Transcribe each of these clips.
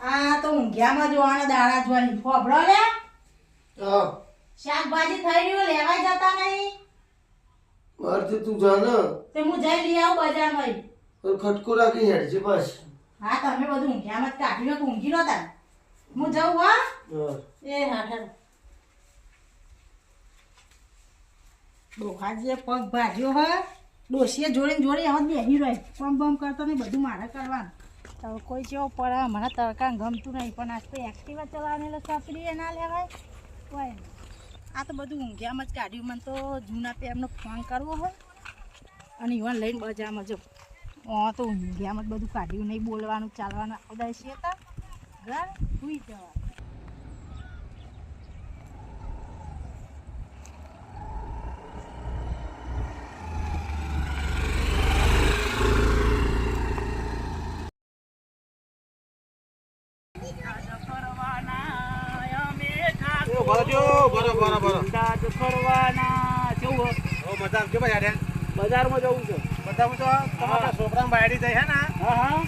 આ તો ઊંઘ્યામાં જોવાના દાણા જોવાની ફોફળો લે. હા. શાકભાજી થઈ રહ્યું લેવાય જતા નહીં. મારથી તું જાને તે હું જઈ લઈ આવું બજારમાં પણ ખટકો રાખી હેડજે બસ હા તમે બધું ઊંઘ્યામાં જ કાઢી લો ઊંઘી નતા હું જઉં હા? હા. એ હા હા ડોહાજીએ પગ ભાજ્યો હોય ડોશીએ જોડે ને જોડે હવે બેહી રહે પમ બમ કરતો નહીં બધું મારે કરવાનું. કોઈ જેવો પડે, મને તડકા ગમતું નહીં, પણ આજ તો એક્ટિવા ચલાવવાની એટલે સાપડી ના લેવાય. કોઈ આ તો બધું ઊંઘ્યામાં જ કાઢ્યું. મને તો જૂના એમનો ફોન કરવો હોય અને ઈવન લઈને બજારમાં જો. ઓ તો ઊંઘ્યામાં જ બધું કાઢ્યું નહીં, બોલવાનું, ચાલવાનું દાય છે ઘર સુઈ જવાનું અમદાવાદ ફરવાના કેવું બજારમાં જવું છે. હા. હા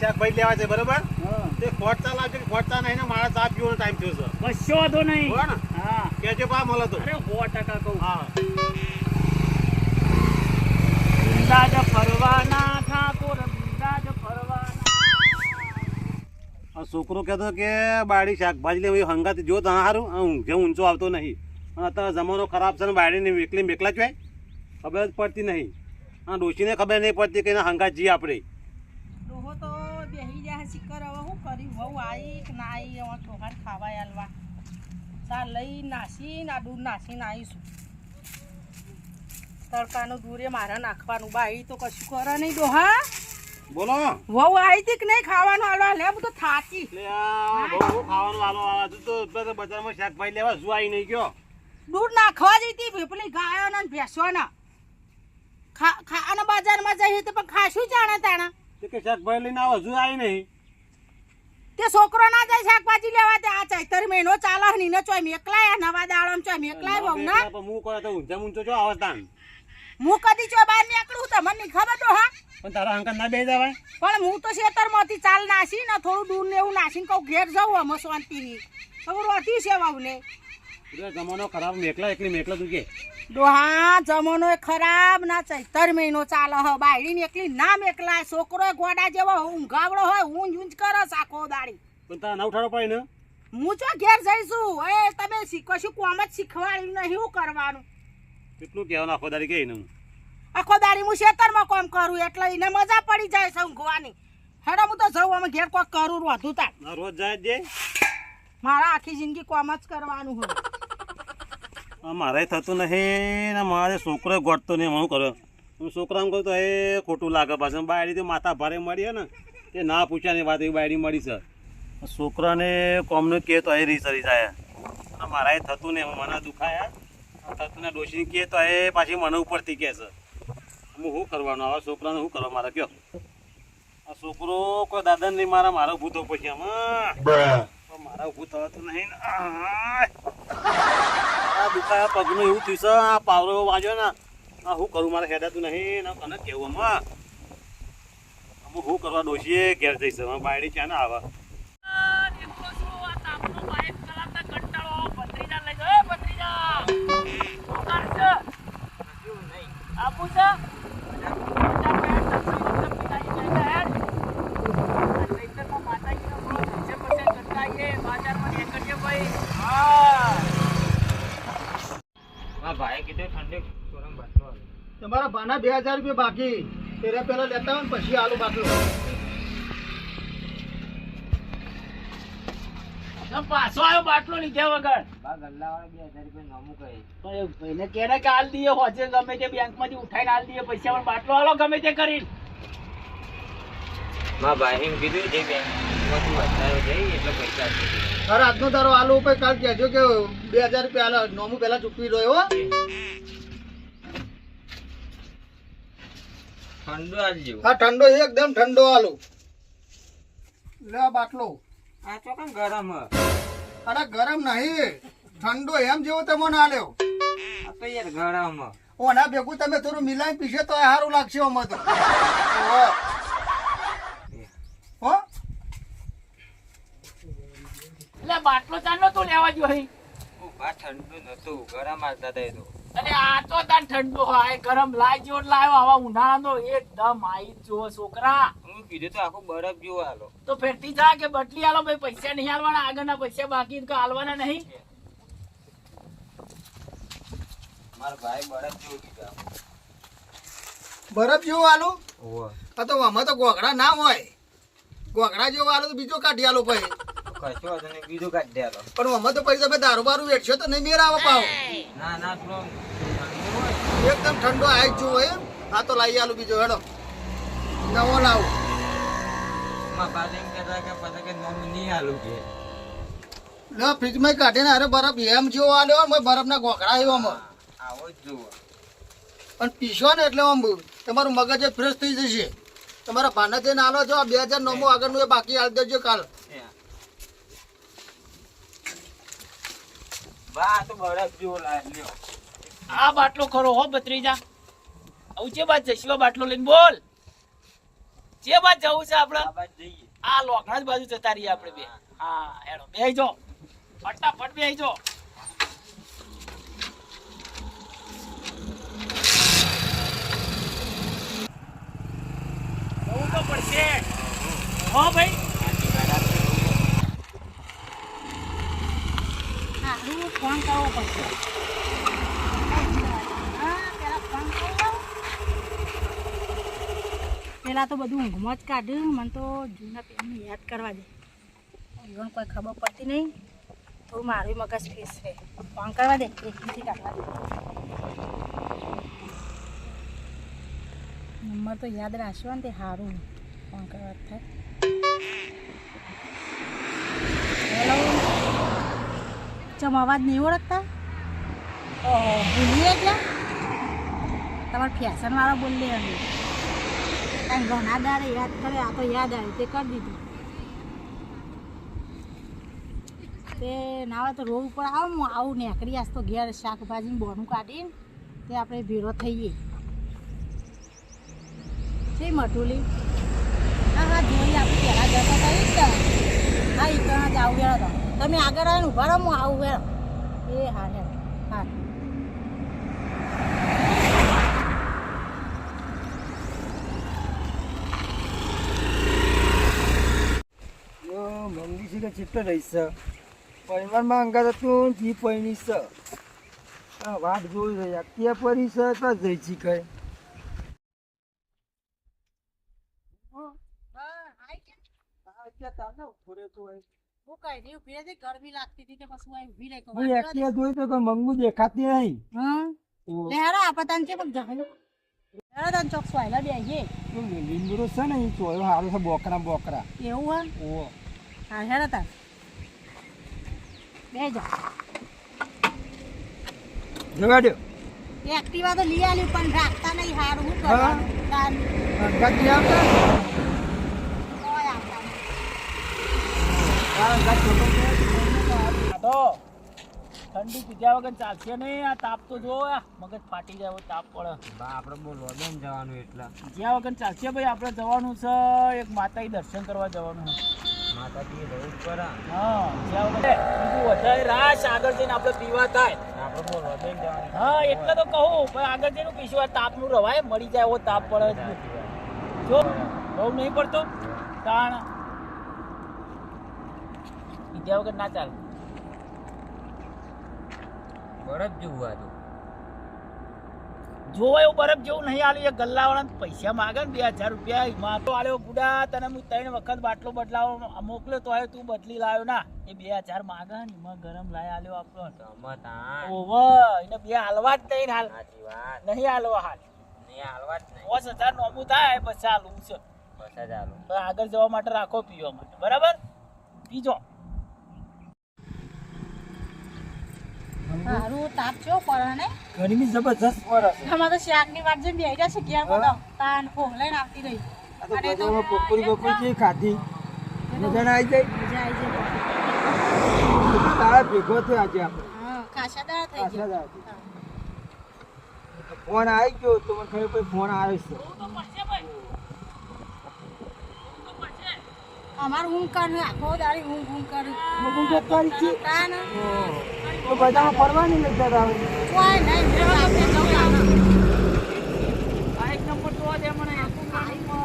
શાકભાજી લેવા છે બરોબર? તે ખોટતા લાવજો કે ખોટતા નહીં ને મારા ચા પીવાનો ટાઈમ થયો છે. કશો વાંધો નહીં. બરાબર ને? હા. કેજો પા મળે તો. અરે સો ટકા કહું. હા. અમદાવાદ ફરવાના ઠાકોર અમદાવાદ ફરવાના. છોકરો કહેતો કે બાડી શાકભાજી લેવી હંગાતી જો તને સારું ઊંઘે ઊંચો આવતો નહીં. અને અત્યારે જમાનો ખરાબ છે ને બાળીને એકલી મેકલા જ હોય. ખબર જ પડતી નહીં. હા ડોશીને ખબર નહીં પડતી કે એના હંગાત જી આપણે ડોહો તો બેહી જાય શિકર હવે હું કરી વહુ આવી કે ના આવી હવે ઠોકાટ ખાવા આલવા. લઈ નાસી ના દૂધ નાસીને આવીશું. તડકાનું એ મારે નાખવાનું. બાઈ તો કશું કરે નહીં ડોહા. બોલો. વહુ આવી હતી કે નહીં ખાવાનું આલવા? લે હું તો થાકી. આ બહુ ખાવાનું આલો આ તું તો બજારમાં શાકભાજી લેવા શું આવી નહીં ગયો? દૂધ નાખવા જઈતી ભેપલી પેલી ગાયો ને ભેંસોના. ખા ખા અને બજારમાં જઈએ તો પણ ખાશું જાણે તાણા? તે કે શાકભાજી લઈને આવો હજુ આવી નહીં. તે છોકરો ના જાય શાકભાજી લેવા તે આ ચૈતર મહિનો ચાલે ને એને ચોય મેકલાય નવા દાડમ ચોય મેકલાય બહુ ના મુ હું કહે તો ઊંચા ઊંચો જો અવસ્થાન હું કદી ચો બહાર નીકળું તમને નહીં ખબર તો હા? પણ તારા અંકલ ના બે જવાય. પણ હું તો ખેતરમાંથી ચાલ નાસી ને થોડું દૂર ને એવું નાસીને કહું ઘેર જવું અમે શાંતિની ખબર હતી એટલે જમાનો ખરાબ મેકલા એકલી મેકલા તું કે. ડોહા જમાનો એ ખરાબ ના ચૈતર મહિનો ચાલે હ બાયડીને એકલી ના મેકલાય. છોકરો ગોડા જેવો ઊંઘાવડો હોય ઊંઘ ઊંઘ કરે આખો દાડી. પણ તારા ના ઉઠાડો પડે ને. હું ચો ઘેર જઈશું? એ તમે શીખો શું કોમ જ શીખવાડ્યું નહીં શું કરવાનું? કેટલું કહેવાનું આખો દાડી કે હું આખો દાડી હું ખેતરમાં કોમ કરું એટલે એને મજા પડી જાય છે ઊંઘવાની. હેડો હું તો જઉં અમે ઘેર કોક કરું રોજ જાય જે મારા આખી જિંદગી કોમ જ કરવાનું હોય. મારે થતું નહીં ને મારે છોકરો ગોઠતો નહીં હું કર્યો હું છોકરાને કહું તો એ ખોટું લાગે પાછું. બાયડી તો માથા ભારે મળીએ ને. તે ના પૂછ્યાની વાત એ બાયડી મળી છે. છોકરાને કોમનું કહે તો એ રીસરી જાય આ મારા થતું નહીં મને દુખાયા થતું ને ડોશીને કહે તો એ પાછી મને ઉપરથી કહે છે. હું શું કરવાનું? આવા છોકરાને શું કરવા મારે કયો. આ છોકરો કોઈ દાદા નહીં મારા મારો ભૂતો પછી આમાં મારા ઊભું થવાતું નહીં. આ દુખાયા પગનું એવું થયું આ પાવરો વાગ્યો ને, આ શું કરું, મારે હેડાતું નહીં, ને કને કેવું આમાં. અમુક શું કરવા ડોશીએ ઘેર જઈશ, હવે બાયડી ક્યાં ના આવે. નીકળો છું આ પૈસે કીધું ઠંડી ગરમ ભાઈ. હા. તમારા ભાના બે હજાર રૂપિયા બાકી તેરે પેલા લેતા હોય ને પછી આલુ બાટલો પાછો આવ્યો બાટલો લીધા વગર પણ ને કે હાલ દઈએ હોજે ગમે તે બેંકમાંથી ઉઠાઈને હાલ દઈએ પૈસા પણ બાટલો હાલો ગમે તે કરીને આજનો તારો આલુ ઉપર કાલ કહેજો કે બે હજાર રૂપિયા આલો. નોમું પેલા ચૂકવી દો એવો. હા ઠંડો એકદમ ઠંડો આલુ. લે આ બાટલો. અરે ગરમ નહીં. ઠંડો એમ જેવો તમે ના લ્યો ઓના ભેગું તમે થોડું મિલાઈ પીશે તો સારું લાગશે તો ઓહો. હો બાટલો ચાલો નતો લેવા ગયો અહીં. ઊભા ઠંડુ નતું ગરમ આવતા એ તો. અને આ તો તાન ઠંડુ હોય ગરમ લાય જેવો લાયો લાવ્યો આવા ઉનાળાનો એકદમ આઈ જો છોકરા. હું કીધું તો આખો બરફ જેવો હાલો. તો ફેરતી જા કે બટલી હાલો ભાઈ પૈસા નહીં હાલવાના આગળના પૈસા બાકી તો આલવાના નહીં. મારા ભાઈ બરફ જો કીધું બરફ જેવું હાલો? આ તો આમાં તો ગોગડા ના હોય. ગોગડા જેવો હાલો તો બીજો કાઢી હાલો પછી કશો હતો બીજું કાઢી દે. હાલો પણ આમાં તો પછી તમે દારૂ બારું વેચશો તો નહીં મેર આવે પાવ. ના ના એકદમ ઠંડો આઈ જ હોય આ તો લાવી આલું બીજો હેડો. નવો લાવું. મારા પાસે કહેતા કે પછી કે નોમ નહીં હાલું કે. લે ફ્રીજમાં કાઢીને અરે બરફ એમ જેવો આલ્યો મેં બરફના ગોગડા આવ્યો આમાં. આવો જ જુઓ. પણ પીશો ને એટલે આમ તમારું મગજ ફ્રેશ થઈ જશે. તમારા ભાને થઈને આલો છો બે હજાર નવમું આગળનું એ બાકી આવી દેજો કાલ. બા તો બળદ જેવો લાગ્યો આ બાટલો ખરો હો બત્રીજા આવું છે બાદ જશીવા બાટલો લઈને બોલ. જે બાદ જવું છે આપણે. આ લોકણા જ બાજુ જતા રહીએ આપણે બે. હા હેડો બે જો. ફટાફટ બે જો. જવું તો પડશે. હો ભાઈ. સારું ફોન કરવો પડશે પેલા તો બધું ઊંઘમાં જ કાઢ્યું. મને તો જૂના પેનને યાદ કરવા દે. જીવન કોઈ ખબર પડતી નહીં. થોડું મારું મગજ ફેસ રહે. ફોન કરવા દે. એકથી કાઢવા દે. નંબર તો યાદ રાખશો ને તે સારું ફોન કરવા થાય. હેલો. ચમ અવાજ નહીં ઓળખતા? ઓહો, ભૂલીએ એટલે? તમારે ફેશનવાળા બોલી અમે કાંઈ ઘણા દાડે યાદ કરે, આ તો યાદ આવે તે કરી દીધું. તે નાવા તો રોડ ઉપર આવું, હું આવું નેકડી આજ તો ઘેર શાકભાજીનું બોનું કાઢીને તે આપણે ભેળો થઈએ. છે મટુલી હા હા, જોઈ, આપણે પહેલાં જતા હતા જ હા એ કણા જ આવું ગયા તો તમે આગળ આવીને ઊભા રહો હું આવું હેડો એ હા હેડો. હા. યો મંગી છે કે ચિત્તો રહીશ પરિવારમાં અંગાત હતું જી પૈણી છે. આ વાત જોઈ રહી અત્યારે પરી છે તો જઈ છી કઈ. હું કઈ નહીં ઊભી રહેતી ગરમી લાગતી હતી તે પછી હું અહીં રહી હું વાત જોઈ તો કોઈ મંગુ દેખાતી નહીં. હા ઓ, લે હેડો છે પણ જવાનું હેડો તને ચોક સ્વાયલા બેસીએ તો લીમડો છે ને એ ચોયો સારો છે બોકરા બોકરા. એવું ઓ. હા હા હેડો બે જા. જવા એક્ટિવા તો લઈ આલી પણ રાખતા નહીં હારું હું. કરવાનું? તાર. આવતા કોઈ આવતા નહીં. આ અંગાત છોકરો છે. આ તો ઠંડી પીધા વગર ચાલશે નહીં આ તાપ તો જો મગજ ફાટી જાય તાપ પડે બા આપણે બહુ લોડન જવાનું એટલા જ્યાં વગર ચાલશે ભાઈ આપણે જવાનું છે એક માતાજી દર્શન કરવા જવાનું. માતાજી રહેવું જ હા જ્યાં વગર વધારે રાશ આગળ જઈને આપણે પીવા થાય આપણે બહુ લોડન જવાનું હા એટલે તો કહું પણ આગળ જઈને પીશું આ તાપનું રવાય મળી જાય એવો તાપ પડે. જો બહુ નહીં પડતો તાણ પીધા વગર ના ચાલે. બરફ જેવું આ તો. જોવા એવું બરફ જેવું નહીં આલ્યું એ ગલ્લાવાળાને પૈસા માગે ને બે હજાર રૂપિયા. તો આલ્યો બુડા તને હું ત્રણ વખત બાટલો બદલાવો મોકલ્યો તો આવ્યો તું બદલી લાવ્યો ના. એ બે હજાર માગે ને એમાં ગરમ લાય આલ્યો આપણો. ગમત એને બે હાલવા જ નહીં હાલ. નહીં હાલવા હાલ. પાંચ હજાર નોમું થાય પછી હાલવું છે. આગળ જવા માટે રાખો પીવા માટે. બરાબર? પીજો. હારું તાપ કેવો પડે ને? ગરમી જબરજસ્ત પડે છે. અમારે તો શાકની વાત જોઈને બેસી જશે ઘેર બધા તાન ફોન લઈને આવતી રહી. તો જે ખાધી? મજા આવી જાય? મજા આવી જાય. તારા ભેગો થયો આજે આપણે. હા ખાસા થઈ આટલા ગયા. જ આજે. ફોન આવી ગયો તો મને ખબર ફોન આવે છે. અમાર હું કરે આખો દાડી હું હું કરે હું જ કરી છે? કાન તો બધામાં ફરવા નહીં લઈ જતા હોય કોઈ નહીં મેં આપણે જવું લાગે. આ એક નંબર જોવા દે મને આખું ગાડી પર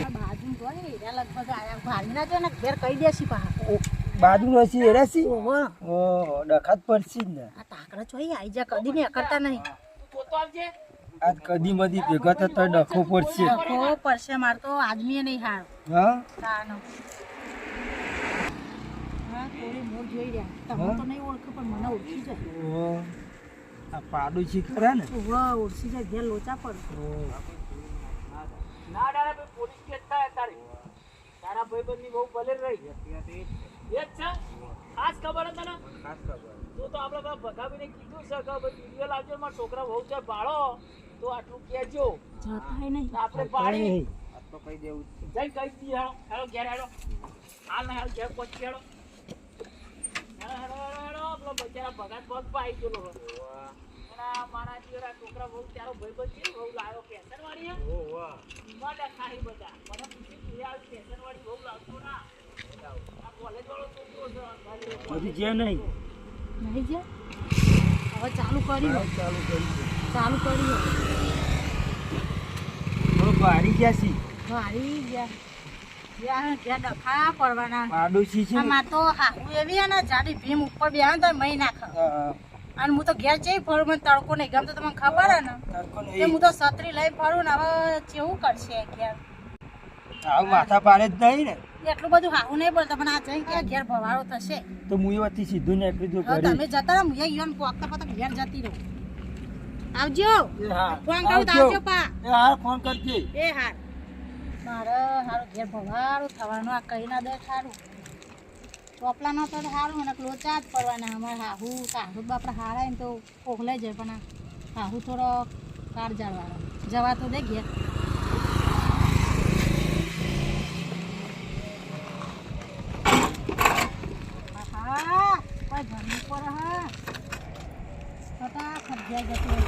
આ બાજુ તો ને એરા લગભગ આયા ભારી ના ને ઘેર કહી દેસી પાહા બાજુ રસી એરાસી ઓહો. ઓહો ડખાત પડશે ને. આ તાકડા ચોઈ આઈ જા કદી ને કરતા નહીં. તું આવજે. આજ કદી મધી ભેગા થતા ડખો પડશે. ડખો પડશે માર તો આદમી નહીં હાર હા થોડી મોર જોઈ રહ્યા તમે તો નહીં ઓળખો પણ મને ઓળખી જાય ઓહો આ પાડોશી ખરા ને? ઓળખી જાય ઘેર લોચા પડે ના ડાળે ભાઈ પોલીસ કેસ થાય તારી તારા ભાઈબંધની બહુ ભલે રહી. એ જ છે. ખાસ ખબર હે તને? તું તો આપણે બધા ભગાવીને કીધું છે કે ભાઈ વીડિયો લાવજો મારા છોકરા બહુ છે ભાડો તો આટલું કહેજો. જતાય નહીં. તો આપણે પાડી. દેવું જઈ કહી દી હેડો હેડો ઘેર હેડો હાલ ને હાલ ઘેર પહોંચી હેડો હેડો હેડો હેડો હેડો પેલો બચારા ભગાત પગ પાઈ હતો. અને મારા જેવા છોકરા બહુ તારો ભાઈબંધ છે બહુ લાવ્યો પેન્શન વાળી હે? માટે ખાઈ બધા મને પૂછી તું આવી પેન્શન વાળી બહુ લાવતો ના આ કોલેજ વાળો છોકરો છે જે નહીં. નહીં જે હવે ચાલુ કરી ચાલુ કરી ચાલુ કરી થોડું ભારી ગયા છી. હારી ગયા ગયા ગયા ડખા પડવાના પાડોશી છે આમાં તો હાહુ એવી ને જાડી ભીમ ઉપર બેહે તો મહી નાખે. અને હું તો ઘેર જઈ ફરું મને તડકો નહીં ગમતો તમને ખબર હે ને. તડકો તે નહીં. હું તો છત્રી લઈને ફરું ને હવે કેવું કરશે ઘેર. આવું માથા પાડે જ નહીં ને. એટલું બધું હાહુ નહીં બોલતા પણ આ જઈ કે ઘેર ભવાળો થશે? તો હું સીધું ને એટલું તમે જતા રહો હું યોન ઘેર જતી રહું. આવજો. હા. ફોન કરું આવજો. પા. એ હા ફોન કરજે. એ હાર મારે હારું ઘેર ભવાળું થવાનું આ કહી ના દે સારું. ચોપલા નો તો સારું મને લોચા જ પડવાના અમારે હાહુ સાહુ બાપડા હારા એમ તો ઓગલે જાય, પણ હાહુ થોડો કાર વાળો જવા તો દે ઘેર. હા કોઈ ઘરની પર હા. ફટાફટ ઘેર જતું.